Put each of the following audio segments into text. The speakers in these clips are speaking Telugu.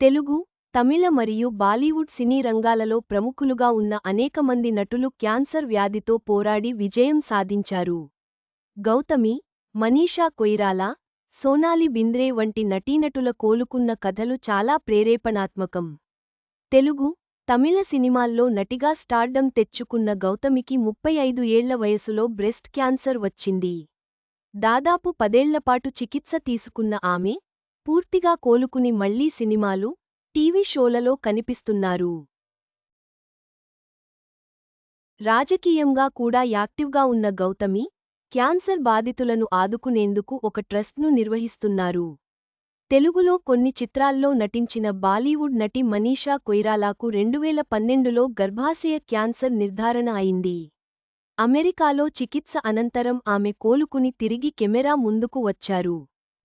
తెలుగు తమిళ మరియు బాలీవుడ్ సినీ రంగాలలో ప్రముఖులుగా ఉన్న అనేక మంది నటులు క్యాన్సర్ వ్యాధితో పోరాడి విజయం సాధించారు. గౌతమి మనీషా కొయిరాలా సోనాలి బింద్రే వంటి నటీనటుల కోలుకున్న కథలు చాలా ప్రేరేపణాత్మకం. తెలుగు తమిళ సినిమాల్లో నటిగా స్టార్డం తెచ్చుకున్న గౌతమికి ముప్పై ఐదు ఏళ్ళ వయసులో బ్రెస్ట్ క్యాన్సర్ వచ్చింది. దాదాపు పదేళ్ళపాటు చికిత్స తీసుకున్న ఆమె పూర్తిగా కోలుకుని మళ్ళీ సినిమాలు టీవీ షోలలో కనిపిస్తున్నారు. రాజకీయంగా కూడా యాక్టివ్గా ఉన్న గౌతమి క్యాన్సర్ బాధితులను ఆదుకునేందుకు ఒక ట్రస్ట్ను నిర్వహిస్తున్నారు. తెలుగులో కొన్ని చిత్రాల్లో నటించిన బాలీవుడ్ నటి మనీషా కొయిరాలాకు రెండువేల పన్నెండులో గర్భాశయ క్యాన్సర్ నిర్ధారణ అయింది. అమెరికాలో చికిత్స అనంతరం ఆమె కోలుకుని తిరిగి కెమెరా ముందుకు వచ్చారు.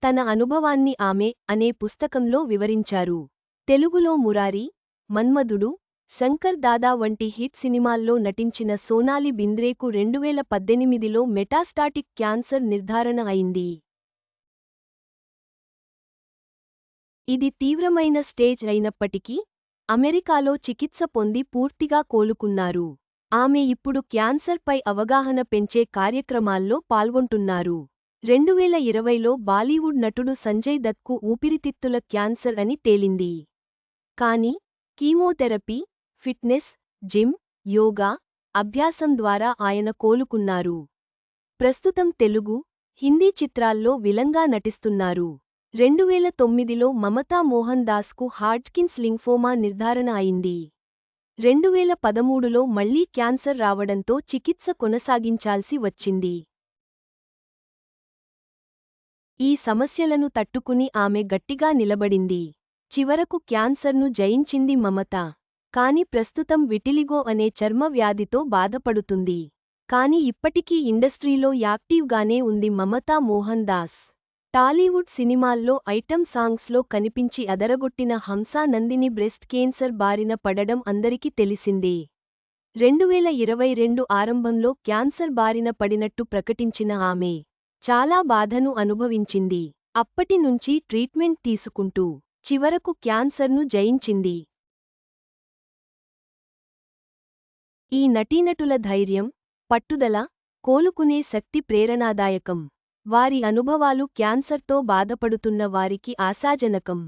తన అనుభవాన్ని ఆమె అనే పుస్తకంలో వివరించారు. తెలుగులో మురారి మన్మధుడు శంకర్ దాదా వంటి హిట్ సినిమాల్లో నటించిన సోనాలి బింద్రేకు రెండువేల పద్దెనిమిదిలో మెటాస్టాటిక్ క్యాన్సర్ నిర్ధారణ అయింది. ఇది తీవ్రమైన స్టేజ్ అయినప్పటికీ అమెరికాలో చికిత్స పొంది పూర్తిగా కోలుకున్నారు. ఆమె ఇప్పుడు క్యాన్సర్పై అవగాహన పెంచే కార్యక్రమాల్లో పాల్గొంటున్నారు. రెండువేల ఇరవైలో బాలీవుడ్ నటుడు సంజయ్ దత్కు ఊపిరితిత్తుల క్యాన్సర్ అని తేలింది. కాని కీమోథెరపీ ఫిట్నెస్ జిమ్ యోగా అభ్యాసం ద్వారా ఆయన కోలుకున్నారు. ప్రస్తుతం తెలుగు హిందీ చిత్రాల్లో విలంగా నటిస్తున్నారు. రెండువేల తొమ్మిదిలో మమతా మోహన్ దాస్కు హాడ్జ్కిన్స్ లింఫోమా నిర్ధారణ అయింది. రెండువేల పదమూడులో మళ్ళీ క్యాన్సర్ రావడంతో చికిత్స కొనసాగించాల్సి వచ్చింది. ఈ సమస్యలను తట్టుకుని ఆమె గట్టిగా నిలబడింది. చివరకు క్యాన్సర్ను జయించింది మమత. కాని ప్రస్తుతం విటిలిగో అనే చర్మ వ్యాధితో బాధపడుతుంది. కాని ఇప్పటికీ ఇండస్ట్రీలో యాక్టివ్గానే ఉంది మమతా మోహన్ దాస్. టాలీవుడ్ సినిమాల్లో ఐటమ్ సాంగ్స్లో కనిపించి అదరగొట్టిన హంసా నందిని బ్రెస్ట్ కేన్సర్ బారిన పడడం అందరికీ తెలిసిందే. రెండువేల ఇరవై రెండు ఆరంభంలో క్యాన్సర్ బారిన పడినట్టు ప్రకటించిన ఆమె చాలా బాధను అనుభవించింది. అప్పటి నుంచి ట్రీట్మెంట్ తీసుకుంటూ చివరకు క్యాన్సర్ను జయించింది. ఈ నటీనటుల ధైర్యం పట్టుదల కోలుకునే శక్తి ప్రేరణాదాయకం. వారి అనుభవాలు క్యాన్సర్తో బాధపడుతున్న వారికి ఆశాజనకం.